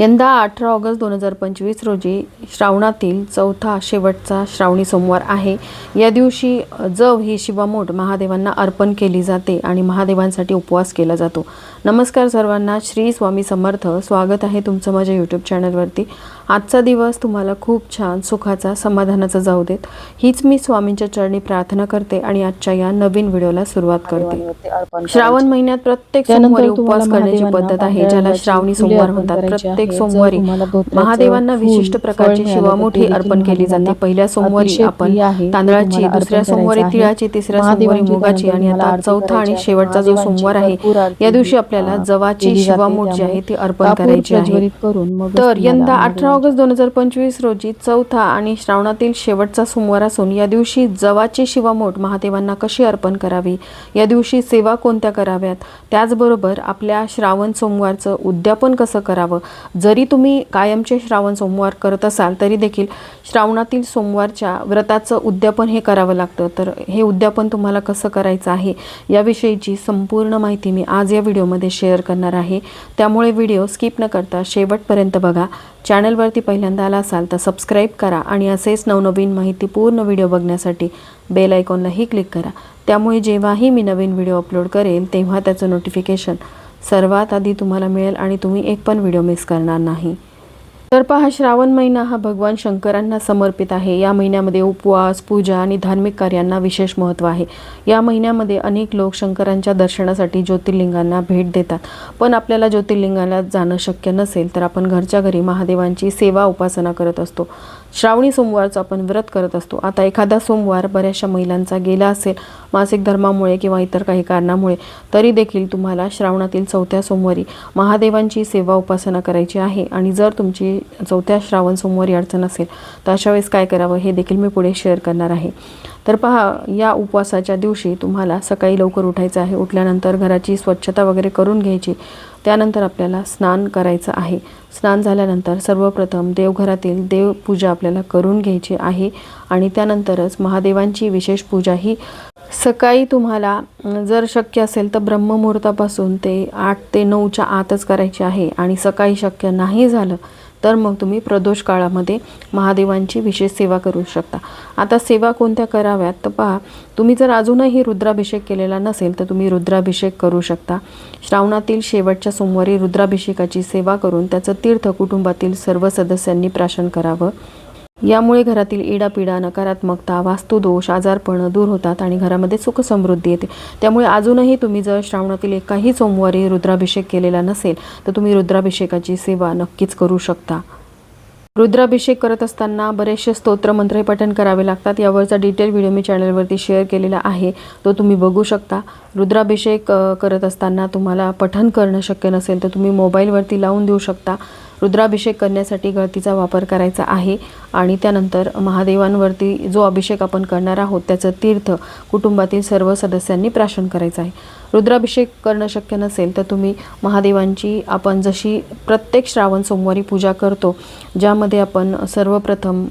यंदा अठरा ऑगस्ट दोन हजार पंचवीस रोजी श्रावणातील चौथा शेवटचा श्रावणी सोमवार आहे. या दिवशी जव ही शिवामोठ महादेवांना अर्पण केली जाते आणि महादेवांसाठी उपवास केला जातो. नमस्कार सर्वांना श्री स्वामी समर्थ. स्वागत आहे तुमचं माझ्या यूट्यूब चॅनलवरती आजचा दिवस तुम्हाला खूप छान सुखाचा समाधानाचा जाऊ देत. हीच मी स्वामींच्या चरणी प्रार्थना करते आणि आजच्या या नवीन व्हिडिओला सुरुवात करते. श्रावण. महिन्यात प्रत्येक सोमवारी उपवास करण्याची पद्धत आहे ज्याला श्रावणी सोमवार म्हणतात. प्रत्येक सोमवारी महादेवांना विशिष्ट प्रकारची शिवामोठी अर्पण केली जाते. पहिल्या सोमवारी आपण तांदळाची दुसऱ्या सोमवारी. तिळाची तिसऱ्या सोमवारी मुगाची आणि आता चौथा आणि. शेवटचा जो सोमवार आहे या दिवशी आपल्याला जवाची. शिवामोठ जी आहे ती अर्पण करायची आहे. करून तर यंदा अठरा ऑगस्ट दोन हजार पंचवीस रोजी चौथा आणि श्रावणातील शेवटचा सोमवार असून या दिवशी जवाची शिवामोठ महादेवांना कशी अर्पण करावी? या दिवशी सेवा कोणत्या कराव्यात? त्याचबरोबर आपल्या श्रावण सोमवारचं उद्यापन कसं करावं? जरी तुम्ही कायमचे श्रावण सोमवार करत असाल तरी देखील श्रावणातील सोमवारच्या व्रताचं उद्यापन हे करावं लागतं. तर हे उद्यापन तुम्हाला कसं करायचं आहे? याविषयीची संपूर्ण माहिती मी आज या व्हिडिओमध्ये शेअर करणार आहे. त्यामुळे व्हिडिओ स्किप न करता शेवटपर्यंत बघा. चॅनलवरती पहिल्यांदा आला असाल तर सबस्क्राईब करा आणि असेच नवनवीन माहिती पूर्ण व्हिडिओ बघण्यासाठी बेल आयकॉनलाही क्लिक करा. त्यामुळे जेव्हाही मी नवीन व्हिडिओ अपलोड करेल तेव्हा त्याचं नोटिफिकेशन सर्वात आधी तुम्हाला मिळेल आणि तुम्ही एक पण व्हिडिओ मिस करणार नाही. तर पहा श्रावण महिना हा भगवान शंकरांना समर्पित आहे. या महिन्यामध्ये उपवास पूजा आणि धार्मिक कार्यांना विशेष महत्त्व आहे. या महिन्यामध्ये अनेक लोक शंकरांच्या दर्शनासाठी ज्योतिर्लिंगांना भेट देतात. पण आपल्याला ज्योतिर्लिंगाला जाणं शक्य नसेल तर आपण घरच्या घरी महादेवांची सेवा उपासना करत असतो. श्रावणी सोमवारचं आपण व्रत करत असतो. आता एखादा सोमवार बऱ्याचशा महिलांचा गेला असेल मासिक धर्मामुळे किंवा इतर काही कारणामुळे तरी देखील तुम्हाला श्रावणातील चौथ्या सोमवारी महादेवांची सेवा उपासना करायची आहे. आणि जर तुमची चौथ्या श्रावण सोमवारी अडचण असेल तर अशा वेळेस काय करावं हे देखील मी पुढे शेअर करणार आहे. तर पहा या उपवासाच्या दिवशी तुम्हाला सकाळी लवकर उठायचं आहे. उठल्यानंतर घराची स्वच्छता वगैरे करून घ्यायची. त्यानंतर आपल्याला स्नान करायचं आहे. स्नान झाल्यानंतर सर्वप्रथम देवघरातील देवपूजा आपल्याला करून घ्यायची आहे आणि त्यानंतरच महादेवांची विशेष पूजा ही सकाळी तुम्हाला जर शक्य असेल तर ब्रह्ममुहूर्तापासून ते आठ ते नऊच्या आतच करायची आहे आणि सकाळी शक्य नाही झालं तर मग तुम्ही प्रदोष काळामध्ये महादेवांची विशेष सेवा करू शकता. आता सेवा कोणत्या कराव्यात? तर पहा तुम्ही जर अजूनही रुद्राभिषेक केलेला नसेल तर तुम्ही रुद्राभिषेक करू शकता. श्रावणातील शेवटच्या सोमवारी रुद्राभिषेकाची सेवा करून त्याचं तीर्थ कुटुंबातील सर्व सदस्यांनी प्राशन करावं. यामुळे घरातील इडापिडा नकारात्मकता वास्तुदोष आजारपणं दूर होतात आणि घरामध्ये सुख समृद्धी येते. त्यामुळे अजूनही तुम्ही जर श्रावणातील एकाही सोमवारी रुद्राभिषेक केलेला नसेल तर तुम्ही रुद्राभिषेकाची सेवा नक्कीच करू शकता. रुद्राभिषेक करत असताना बरेचसे स्तोत्र हे पठण करावे लागतात. यावरचा डिटेल व्हिडिओ मी चॅनलवरती शेअर केलेला आहे. तो तुम्ही बघू शकता. रुद्राभिषेक करत असताना तुम्हाला पठण करणं शक्य नसेल तर तुम्ही मोबाईलवरती लावून देऊ शकता. रुद्राभिषेक करण्यासाठी गळतीचा वापर करायचा आहे आणि त्यानंतर महादेवांवरती जो अभिषेक आपण करणार आहोत त्याचं तीर्थ कुटुंबातील सर्व सदस्यांनी प्राशन करायचं आहे. रुद्राभिषेक करणं शक्य नसेल तर तुम्ही महादेवांची आपण जशी प्रत्येक श्रावण सोमवारी पूजा करतो ज्यामध्ये आपण सर्वप्रथम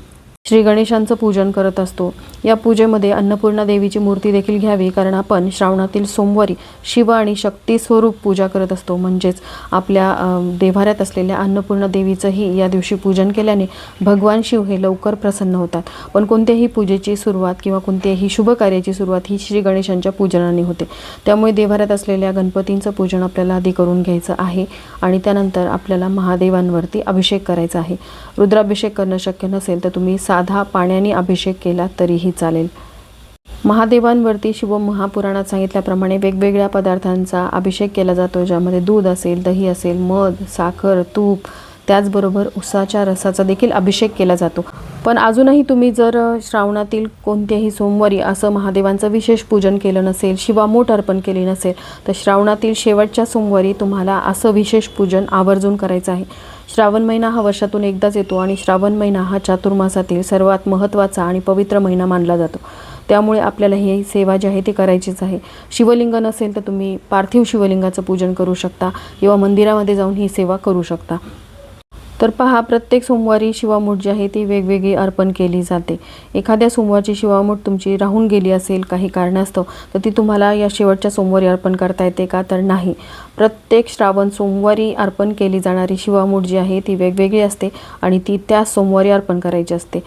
श्री गणेशांचं पूजन करत असतो. या पूजेमध्ये अन्नपूर्णा देवीची मूर्ती देखील घ्यावी कारण आपण श्रावणातील सोमवारी शिव आणि शक्ती स्वरूप पूजा करत असतो. म्हणजेच आपल्या अं, असलेल्या अन्नपूर्णा देवीचंही या दिवशी पूजन केल्याने भगवान शिव हे लवकर प्रसन्न होतात. पण कोणत्याही पूजेची सुरुवात किंवा कोणत्याही शुभ कार्याची सुरुवात ही श्री गणेशांच्या पूजनाने होते. त्यामुळे देवाऱ्यात असलेल्या गणपतींचं पूजन आपल्याला आधी करून घ्यायचं आहे आणि त्यानंतर आपल्याला महादेवांवरती अभिषेक करायचा आहे. रुद्राभिषेक करणं शक्य नसेल तर तुम्ही साधा पाण्याने अभिषेक केला तरीही चालेल. महादेवांवरती शिव महापुराणात सांगितल्याप्रमाणे वेगवेगळ्या पदार्थांचा अभिषेक केला जातो ज्यामध्ये दूध असेल दही असेल मध साखर तूप त्याचबरोबर उसाच्या रसाचा देखील अभिषेक केला जातो. पण अजूनही तुम्ही जर श्रावणातील कोणत्याही सोमवारी असं महादेवांचं विशेष पूजन केलं नसेल शिवा मोठ अर्पण केली नसेल तर श्रावणातील शेवटच्या सोमवारी तुम्हाला असं विशेष पूजन आवर्जून करायचं आहे. श्रावण महिना हा वर्षातून एकदाच येतो आणि श्रावण महिना हा चातुर्मासातील सर्वात महत्त्वाचा आणि पवित्र महिना मानला जातो. त्यामुळे आपल्याला ही सेवा जी आहे ती करायचीच आहे. शिवलिंग नसेल तर तुम्ही पार्थिव शिवलिंगाचं पूजन करू शकता किंवा मंदिरामध्ये जाऊन ही सेवा करू शकता. तर पहा प्रत्येक सोमवारी शिवामूठ जी आहे ती वेगवेगळी अर्पण केली जाते. एखाद्या सोमवारची शिवामूठ तुमची राहून गेली असेल काही कारणास्तव तर ती तुम्हाला या शेवटच्या सोमवारी अर्पण करता येते का? तर नाही. प्रत्येक श्रावण सोमवारी अर्पण केली जाणारी शिवामूठ जी आहे ती वेगवेगळी असते आणि ती त्या सोमवारी अर्पण करायची असते.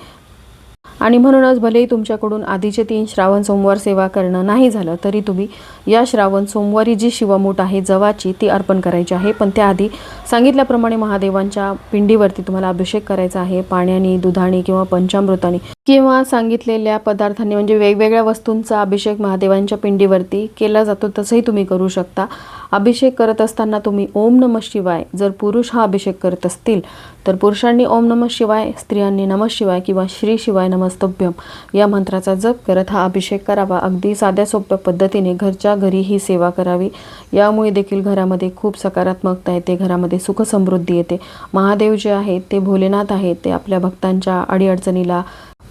आणि म्हणूनच भलेही तुमच्याकडून आधीचे तीन श्रावण सोमवार सेवा करणं नाही झालं तरी तुम्ही या श्रावण सोमवारी जी शिवमूठ आहे जवाची ती अर्पण करायची आहे. पण त्याआधी सांगितल्याप्रमाणे महादेवांच्या पिंडीवरती तुम्हाला अभिषेक करायचा आहे. पाण्याने दुधाने किंवा पंचामृताने किंवा सांगितलेल्या पदार्थांनी म्हणजे वेगवेगळ्या वस्तूंचा अभिषेक महादेवांच्या पिंडीवरती केला जातो तसंही तुम्ही करू शकता. अभिषेक करत असताना तुम्ही ओम नम शिवाय जर पुरुष हा अभिषेक करत असतील तर पुरुषांनी ओम नम शिवाय स्त्रियांनी नम शिवाय किंवा श्री शिवाय नमस्तभ्यम या मंत्राचा जप करत हा अभिषेक करावा. अगदी साध्या सोप्या पद्धतीने घरच्या घरी ही सेवा करावी. यामुळे देखील घरामध्ये खूप सकारात्मकता येते घरामध्ये सुख समृद्धी येते. महादेव जे आहेत ते भोलेनाथ आहेत ते आपल्या भक्तांच्या अडीअडचणीला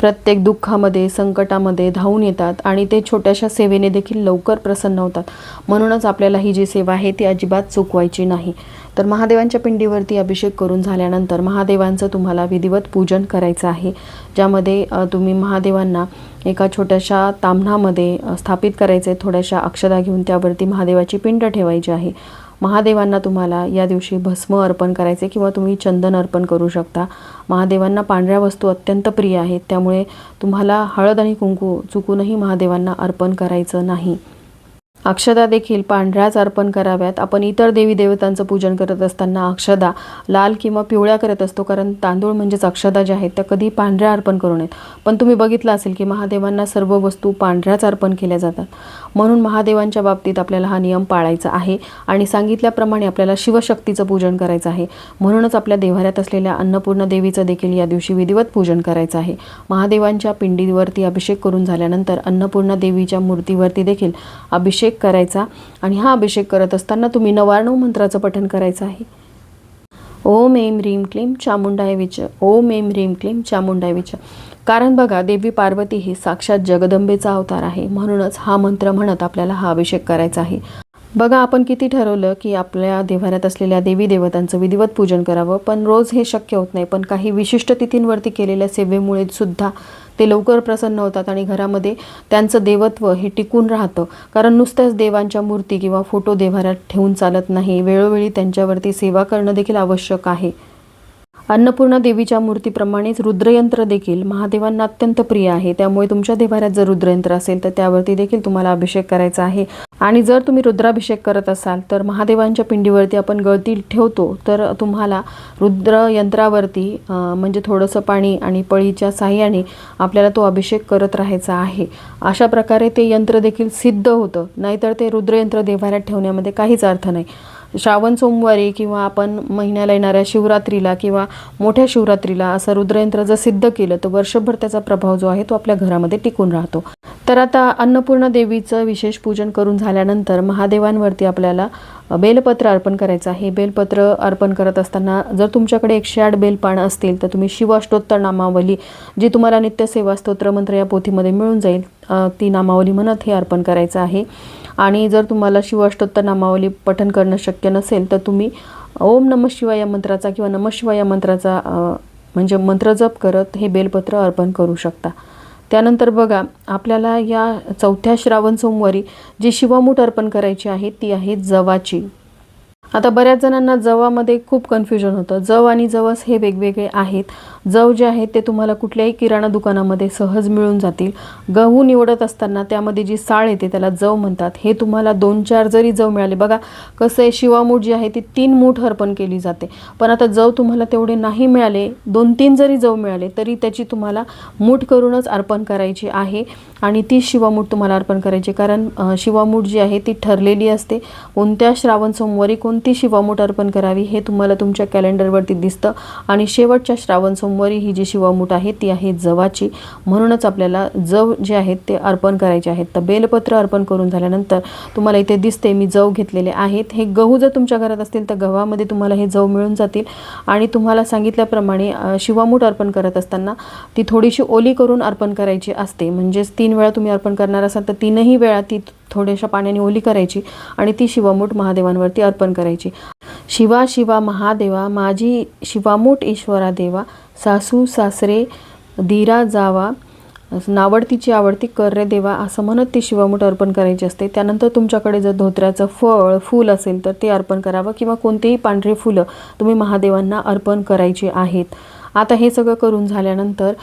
प्रत्येक दुःखामध्ये संकटामध्ये धावून येतात आणि ते छोट्याशा सेवेने देखील लवकर प्रसन्न होतात. म्हणूनच आपल्याला ही जी सेवा आहे ती अजिबात चुकवायची नाही. तर महादेवांच्या पिंडीवरती अभिषेक करून झाल्यानंतर महादेवांचं तुम्हाला विधिवत पूजन करायचं आहे. ज्यामध्ये तुम्ही महादेवांना एका छोट्याशा ताम्हणामध्ये स्थापित करायचं आहे थोड्याशा अक्षदा घेऊन त्यावरती महादेवाची पिंड ठेवायची आहे. महादेवांना तुम्हाला या दिवशी भस्म अर्पण करायचे किंवा तुम्ही चंदन अर्पण करू शकता. महादेवांना पांढऱ्या वस्तू अत्यंत प्रिय आहेत. त्यामुळे तुम्हाला हळद आणि कुंकू चुकूनही महादेवांना अर्पण करायचं नाही. अक्षदा देखील पांढऱ्याच अर्पण कराव्यात. आपण इतर देवी देवतांचं पूजन करत असताना अक्षदा लाल किंवा पिवळ्या करत असतो कारण तांदूळ म्हणजेच अक्षदा ज्या आहेत त्या कधी पांढऱ्या अर्पण करू नयेत. पण तुम्ही बघितलं असेल की महादेवांना सर्व वस्तू पांढऱ्याच अर्पण केल्या जातात. म्हणून महादेवांच्या बाबतीत आपल्याला हा नियम पाळायचा आहे आणि सांगितल्याप्रमाणे आपल्याला शिवशक्तीचं पूजन करायचं आहे. म्हणूनच आपल्या देव्हाऱ्यात असलेल्या अन्नपूर्ण देवीचं देखील या दिवशी विधिवत पूजन करायचं आहे. महादेवांच्या पिंडीवरती अभिषेक करून झाल्यानंतर अन्नपूर्ण देवीच्या मूर्तीवरती देखील अभिषेक करायचा आणि हा अभिषेक करत असताना तुम्ही नवारणव मंत्राचं पठण करायचं आहे. ओम एम ह्रीम क्लीम चामुंडाय विच ओम एम ह्रीम क्लीम चामुंडाय विच. कारण बघा देवी पार्वती ही साक्षात जगदंबेचा अवतार आहे. म्हणूनच हा मंत्र म्हणत आपल्याला हा अभिषेक करायचा आहे. बघा आपण किती ठरवलं की आपल्या देव्हाऱ्यात असलेल्या देवी देवतांचं विधिवत पूजन करावं पण रोज हे शक्य होत नाही. पण काही विशिष्ट तिथींवरती केलेल्या सेवेमुळे सुद्धा ते लवकर प्रसन्न होतात आणि घरामध्ये त्यांचं देवत्व हे टिकून राहतं. कारण नुसत्याच देवांच्या मूर्ती किंवा फोटो देव्हाऱ्यात ठेवून चालत नाही. वेळोवेळी त्यांच्यावरती सेवा करणं देखील आवश्यक आहे. अन्नपूर्णा देवीच्या मूर्तीप्रमाणेच रुद्रयंत्र देखील महादेवांना अत्यंत प्रिय आहे. त्यामुळे तुमच्या देवाऱ्यात जर रुद्रयंत्र असेल तर त्यावरती देखील तुम्हाला अभिषेक करायचा आहे. आणि जर तुम्ही रुद्राभिषेक करत असाल तर महादेवांच्या पिंडीवरती आपण गळती ठेवतो तर तुम्हाला रुद्रयंत्रावरती म्हणजे थोडंसं पाणी आणि पळीच्या साह्याने आपल्याला तो अभिषेक करत राहायचा आहे. अशा प्रकारे ते यंत्र देखील सिद्ध होतं. नाहीतर ते रुद्रयंत्र देवाऱ्यात ठेवण्यामध्ये काहीच अर्थ नाही. श्रावण सोमवारी किंवा आपण महिन्याला येणाऱ्या शिवरात्रीला किंवा मोठ्या शिवरात्रीला असं रुद्रयंत्र जर सिद्ध केलं तर वर्षभर त्याचा प्रभाव जो आहे तो आपल्या घरामध्ये टिकून राहतो. तर आता अन्नपूर्णा देवीचं विशेष पूजन करून झाल्यानंतर महादेवांवरती आपल्याला बेलपत्र अर्पण करायचं आहे. बेलपत्र अर्पण करत असताना जर तुमच्याकडे एकशे आठ बेलपानं असतील तर तुम्ही शिवाष्टोत्तर नामावली जी तुम्हाला नित्यसेवा स्तोत्र मंत्र या पोथीमध्ये मिळून जाईल ती नामावली म्हणत हे अर्पण करायचं आहे. आणि जर तुम्हाला शिवाष्टोत्तर नामावली पठन करणं शक्य नसेल तर तुम्ही ओम नम शिवाय या मंत्राचा किंवा नम शिवाय या मंत्राचा म्हणजे मंत्र जप करत हे बेलपत्र अर्पण करू शकता. त्यानंतर बघा आपल्याला या चौथ्या श्रावण सोमवारी जी शिवामूठ अर्पण करायची आहे ती आहे जवाची. आता बऱ्याच जणांना जवामध्ये खूप कन्फ्युजन होतं. जव आणि जवस हे वेगवेगळे आहेत. जव जे आहेत ते तुम्हाला कुठल्याही किराणा दुकानामध्ये सहज मिळून जातील. गहू निवडत असताना त्यामध्ये जी साळ येते त्याला जव म्हणतात. हे तुम्हाला दोन चार जरी जव मिळाले बघा कसं आहे शिवामूठ जी आहे ती तीन मूठ अर्पण केली जाते. पण आता जव तुम्हाला तेवढे नाही मिळाले दोन तीन जरी जव मिळाले तरी त्याची तुम्हाला मूठ करूनच अर्पण करायची आहे. आणि ती शिवामूठ तुम्हाला अर्पण करायची कारण शिवामूठ जी आहे ती ठरलेली असते. कोणत्या श्रावण सोमवारी कोणती शिवामूठ अर्पण करावी हे तुम्हाला तुमच्या कॅलेंडरवरती दिसतं. आणि शेवटच्या श्रावण सोमवारी ही जी शिवामूठ आहे ती आहे जवाची. म्हणूनच आपल्याला जव जे आहेत ते अर्पण करायचे आहेत. तर बेलपत्र अर्पण करून झाल्यानंतर तुम्हाला इथे दिसते मी जव घेतलेले आहेत. हे गहू जर तुमच्या घरात असतील तर गव्हामध्ये तुम्हाला हे जव मिळून जातील. आणि तुम्हाला सांगितल्याप्रमाणे शिवामूठ अर्पण करत असताना ती थोडीशी ओली करून अर्पण करायची असते. म्हणजेच तीन वेळा तुम्ही अर्पण करणार असाल तर तीनही वेळा ती थोड्याशा पाण्याने ओली करायची आणि ती शिवामूठ महादेवांवरती अर्पण करायची. शिवा शिवा महादेवा माझी शिवामूठ ईश्वरा देवा सासू सासरे धीरा जावा नावडतीची आवडती कर रे देवा असं म्हणत ती शिवामूठ अर्पण करायची असते. त्यानंतर तुमच्याकडे जर धोत्र्याचं फळ फूल असेल तर ते अर्पण करावं किंवा कोणतेही पांढरे फुलं तुम्ही महादेवांना अर्पण करायची आहेत. आता हे सगळं करून झाल्यानंतर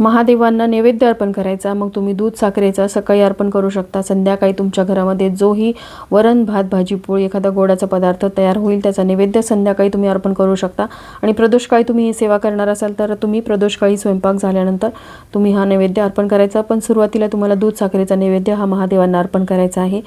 महादेवांना नैवेद्य अर्पण करायचा मग तुम्ही दूध साखरेचा सकाळी अर्पण करू शकता. संध्याकाळी तुमच्या घरामध्ये जोही वरण भात भाजी पोळी एखादा गोडाचा पदार्थ तयार होईल. त्याचा नैवेद्य संध्याकाळी तुम्ही अर्पण करू शकता. आणि प्रदोषकाळी तुम्ही ही सेवा करणार असाल तर तुम्ही प्रदोषकाळी स्वयंपाक झाल्यानंतर तुम्ही हा नैवेद्य अर्पण करायचा. पण सुरुवातीला तुम्हाला दूध साखरेचा नैवेद्य हा महादेवांना अर्पण करायचा आहे.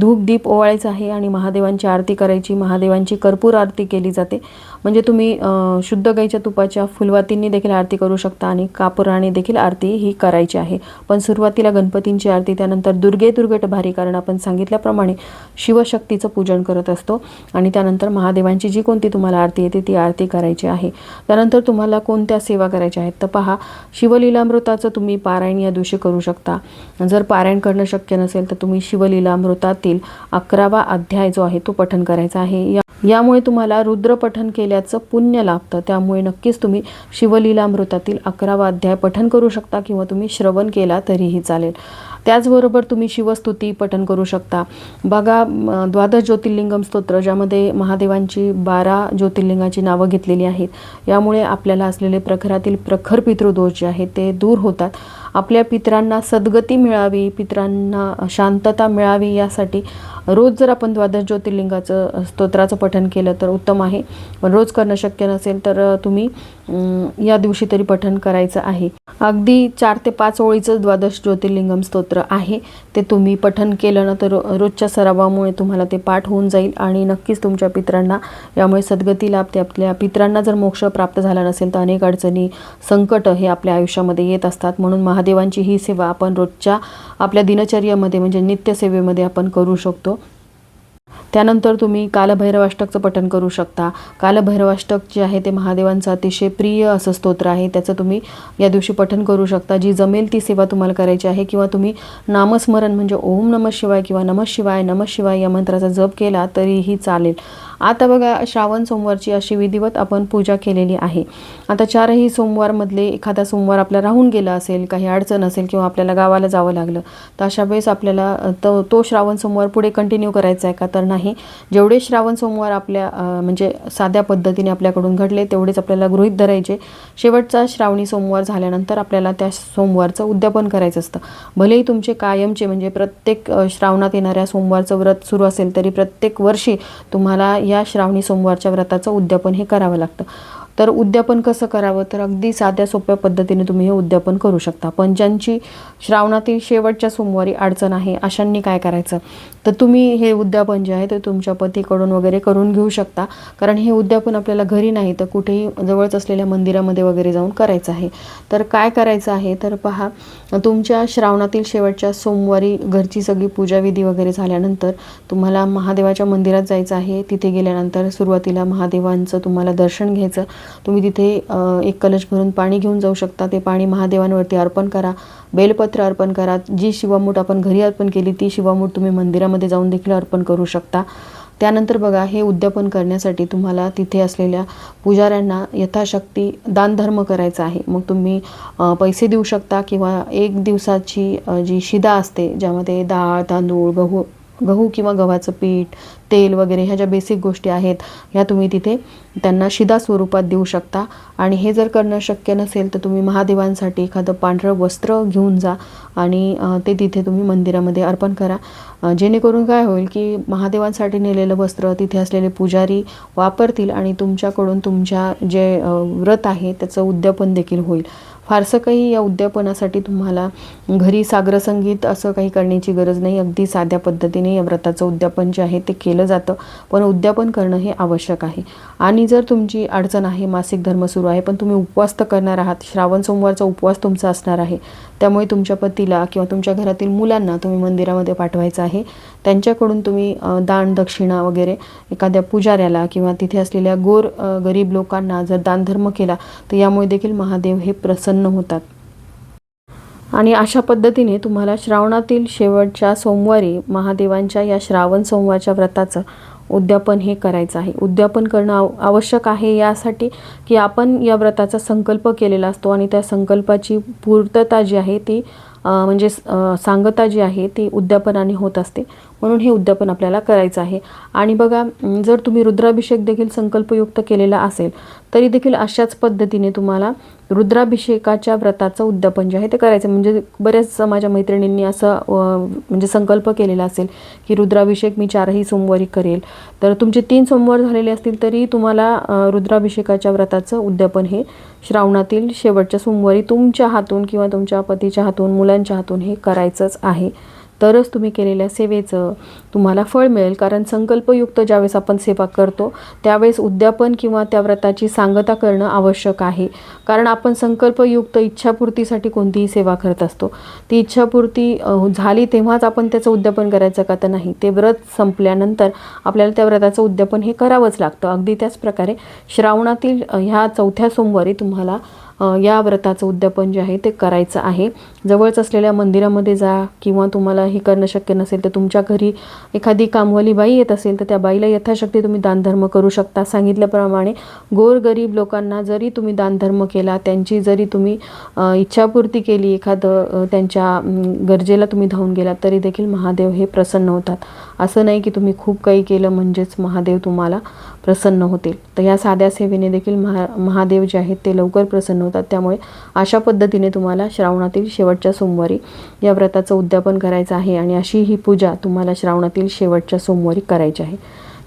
धूप दीप ओवाळायचं आहे आणि महादेवांची आरती करायची महादेवांची कर्पूर आरती केली जाते. म्हणजे तुम्ही शुद्ध गाईच्या तुपाच्या फुलवातींनी देखील आरती करू शकता आणि कापुराने देखील आरती ही करायची आहे. पण सुरुवातीला गणपतींची आरती त्यानंतर दुर्गे दुर्गट भारी कारण आपण सांगितल्याप्रमाणे शिवशक्तीचं पूजन करत असतो आणि त्यानंतर महादेवांची जी कोणती तुम्हाला आरती येते ती आरती करायची आहे. त्यानंतर तुम्हाला कोणत्या सेवा करायच्या आहेत? तर पहा शिवलीलामृताचं तुम्ही पारायण या दिवशी करू शकता. जर पारायण करणं शक्य नसेल तर तुम्ही शिवलीलामृतात पुराणातील अकरावा अध्याय जो आहे तो पठन करायचा आहे. यामुळे तुम्हाला रुद्र पठन केल्याचं पुण्य लाभतं. त्यामुळे नक्कीच तुम्ही शिवलीलामृतातील अकरावा अध्याय पठन करू शकता किंवा तुम्ही श्रवण केला तरीही चालेल. त्याचबरोबर तुम्ही शिवस्तुती पठन करू शकता. बघा द्वादश ज्योतिर्लिंगम स्तोत्र ज्यामध्ये महादेवांची बारा ज्योतिर्लिंगाची नावं घेतलेली आहेत. यामुळे आपल्याला असलेले प्रखरातील प्रखर पितृदोष जे आहेत ते दूर होतात. आपल्या पितरांना सद्गती मिळावी पितरांना शांतता मिळावी यासाठी रोज जर आपण द्वादश ज्योतिर्लिंगाचं स्तोत्राचं पठन केलं तर उत्तम आहे. पण रोज करणं शक्य नसेल तर तुम्ही या दिवशी तरी पठन करायचं आहे. अगदी चार ते पाच ओळीचं द्वादश ज्योतिर्लिंगम स्तोत्र आहे. ते तुम्ही पठन केलं ना तर रोजच्या सरावामुळे तुम्हाला ते पाठ होऊन जाईल आणि नक्कीच तुमच्या पित्रांना यामुळे सद्गती लाभते. आपल्या पित्रांना जर मोक्ष प्राप्त झाला नसेल तर अनेक अडचणी संकट हे आपल्या आयुष्यामध्ये येत असतात. म्हणून महा महादेवांची ही सेवा आपण रोजच्या आपल्या दिनचर्येमध्ये म्हणजे नित्यसेवेमध्ये आपण करू शकतो. त्यानंतर तुम्ही कालभैरवाष्टकचं पठन करू शकता. कालभैरवाष्टक जे आहे ते महादेवांचं अतिशय प्रिय असं स्तोत्र आहे. त्याचं तुम्ही या दिवशी पठन करू शकता. जी जमेल ती सेवा तुम्हाला करायची आहे. किंवा तुम्ही नामस्मरण म्हणजे ओम नमः शिवाय किंवा नमः शिवाय नमः शिवाय या मंत्राचा जप केला तरीही चालेल. आता बघा श्रावण सोमवारची अशी विधिवत आपण पूजा केलेली आहे. आता चारही सोमवारमधले एखादा सोमवार आपला राहून गेला असेल काही अडचण असेल किंवा आपल्याला गावाला जावं लागलं तर अशा वेळेस आपल्याला तो तो श्रावण सोमवार पुढे कंटिन्यू करायचा आहे का? तर नाही. जेवढे श्रावण सोमवार आपल्या म्हणजे साध्या पद्धतीने आपल्याकडून घडले तेवढेच आपल्याला गृहित धरायचे. शेवटचा श्रावणी सोमवार झाल्यानंतर आपल्याला त्या सोमवारचं उद्यापन करायचं असतं. भलेही तुमचे कायमचे म्हणजे प्रत्येक श्रावणात येणाऱ्या सोमवारचं व्रत सुरू असेल तरी प्रत्येक वर्षी तुम्हाला या श्रावणी सोमवारच्या व्रताचं उद्यापन हे करावं लागतं. तर उद्यापन कसं करावं? तर अगदी साध्या सोप्या पद्धतीने तुम्ही हे उद्यापन करू शकता. पण ज्यांची श्रावणातील शेवटच्या सोमवारी अडचण आहे अशांनी काय करायचं? तर तुम्ही हे उद्यापन जे आहे ते तुमच्या पतीकडून वगैरे करून घेऊ शकता. कारण हे उद्यापन आपल्याला घरी नाही तर कुठेही जवळच असलेल्या मंदिरामध्ये वगैरे जाऊन करायचं आहे. तर काय करायचं आहे? तर पहा तुमच्या श्रावणातील शेवटच्या सोमवारी घरची सगळी पूजाविधी वगैरे झाल्यानंतर तुम्हाला महादेवाच्या मंदिरात जायचं आहे. तिथे गेल्यानंतर सुरुवातीला महादेवांचं तुम्हाला दर्शन घ्यायचं. तुम्ही तिथे एक कलश भरून पाणी घेऊन जाऊ शकता. ते पाणी महादेवांवरती अर्पण करा. बेलपत्र अर्पण करा. जी शिवामूठ आपण घरी अर्पण केली ती शिवामूठ तुम्ही मंदिरामध्ये जाऊन देखील अर्पण करू शकता. त्यानंतर बघा हे उद्यापन करण्यासाठी तुम्हाला तिथे असलेल्या पुजाऱ्यांना यथाशक्ती दानधर्म करायचा आहे. मग तुम्ही पैसे देऊ शकता किंवा एक दिवसाची जी शिदा असते ज्यामध्ये डाळ तांदूळ गहू गहू किंवा गव्हाचं पीठ तेल वगैरे ह्या ज्या बेसिक गोष्टी आहेत ह्या तुम्ही तिथे त्यांना शिदा स्वरूपात देऊ शकता. आणि हे जर करणं शक्य नसेल तर तुम्ही महादेवांसाठी एखादं पांढरं वस्त्र घेऊन जा आणि ते तिथे तुम्ही मंदिरामध्ये अर्पण करा. जेणेकरून काय होईल की महादेवांसाठी नेलेलं वस्त्र तिथे असलेले पुजारी वापरतील आणि तुमच्याकडून तुमच्या जे व्रत आहे त्याचं उद्यापन देखील होईल. फारसं काही या उद्यापनासाठी तुम्हाला घरी सागरसंगीत असं काही करण्याची गरज नाही. अगदी साध्या पद्धतीने या व्रताचं उद्यापन जे आहे ते केलं जातं. पण उद्यापन करणं हे आवश्यक आहे. आणि जर तुमची अडचण आहे मासिक धर्म सुरू आहे पण तुम्ही उपवास तर करणार आहात. श्रावण सोमवारचा उपवास तुमचा असणार आहे. त्यामुळे तुमच्या पतीला किंवा तुमच्या घरातील मुलांना तुम्ही मंदिरामध्ये पाठवायचं आहे. त्यांच्याकडून तुम्ही दान दक्षिणा वगैरे एखाद्या पुजाऱ्याला किंवा तिथे असलेल्या गोर गरीब लोकांना जर दानधर्म केला तर यामुळे देखील महादेव हे प्रसन्न होतात. आणि अशा पद्धतीने तुम्हाला श्रावणातील शेवटच्या सोमवारी महादेवांच्या या श्रावण सोमवारच्या व्रताचं उद्यापन हे करायचं आहे. उद्यापन करणं आव आवश्यक आहे यासाठी की आपण या व्रताचा संकल्प केलेला असतो आणि त्या संकल्पाची पूर्तता जी आहे ती म्हणजे सांगता जी आहे ती उद्यापनाने होत असते. म्हणून हे उद्यापन आपल्याला करायचं आहे. आणि बघा जर तुम्ही रुद्राभिषेक देखील संकल्पयुक्त केलेला असेल तरी देखील अशाच पद्धतीने तुम्हाला रुद्राभिषेकाच्या व्रताचं उद्यापन जे आहे ते करायचं म्हणजे बऱ्याच माझ्या मैत्रिणींनी असं म्हणजे संकल्प केलेला असेल की रुद्राभिषेक मी चारही सोमवारी करेल. तर तुमचे तीन सोमवार झालेले असतील तरी तुम्हाला रुद्राभिषेकाच्या व्रताचं उद्यापन हे श्रावणातील शेवटच्या सोमवारी तुमच्या हातून किंवा तुमच्या पतीच्या हातून मुलांच्या हातून हे करायचंच आहे. तरच तुम्ही केलेल्या सेवेचं तुम्हाला फळ मिळेल. कारण संकल्पयुक्त ज्यावेळेस आपण सेवा करतो त्यावेळेस उद्यापन किंवा त्या व्रताची सांगता करणं आवश्यक आहे. कारण आपण संकल्पयुक्त इच्छापूर्तीसाठी कोणतीही सेवा करत असतो. ती इच्छापूर्ती झाली तेव्हाच आपण त्याचं उद्यापन करायचं का तर नाही. ते व्रत संपल्यानंतर आपल्याला त्या व्रताचं उद्यापन हे करावंच लागतं. अगदी त्याच प्रकारे श्रावणातील ह्या चौथ्या सोमवारी तुम्हाला या व्रताचं उद्यापन जे आहे ते करायचं आहे. जवळच असलेल्या मंदिरामध्ये जा किंवा तुम्हाला हे करणं शक्य नसेल तर तुमच्या घरी एखादी कामवाली बाई येत असेल तर त्या बाईला यथाशक्ती तुम्ही दानधर्म करू शकता. सांगितल्याप्रमाणे गोरगरीब लोकांना जरी तुम्ही दानधर्म केला त्यांची जरी तुम्ही इच्छापूर्ती केली एखादं त्यांच्या गरजेला तुम्ही धावून गेलात तरी देखील महादेव हे प्रसन्न होतात. असं नाही की तुम्ही खूप काही केलं म्हणजेच महादेव तुम्हाला प्रसन्न होतील. तर या साध्या सेवेने देखील महा महादेव जे आहेत ते लवकर प्रसन्न बनवतात. त्यामुळे अशा पद्धतीने तुम्हाला श्रावणातील शेवटच्या सोमवारी या व्रताचं उद्यापन करायचं आहे आणि अशी ही पूजा तुम्हाला श्रावणातील शेवटच्या सोमवारी करायची आहे.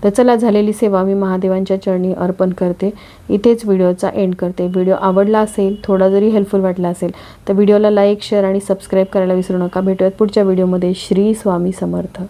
तर चला झालेली सेवा मी महादेवांच्या चरणी अर्पण करते. इथेच व्हिडिओचा एंड करते. व्हिडिओ आवडला असेल थोडा जरी हेल्पफुल वाटला असेल तर व्हिडिओला लाईक शेअर आणि सबस्क्राईब करायला विसरू नका. भेटूयात पुढच्या व्हिडिओमध्ये. श्री स्वामी समर्थ.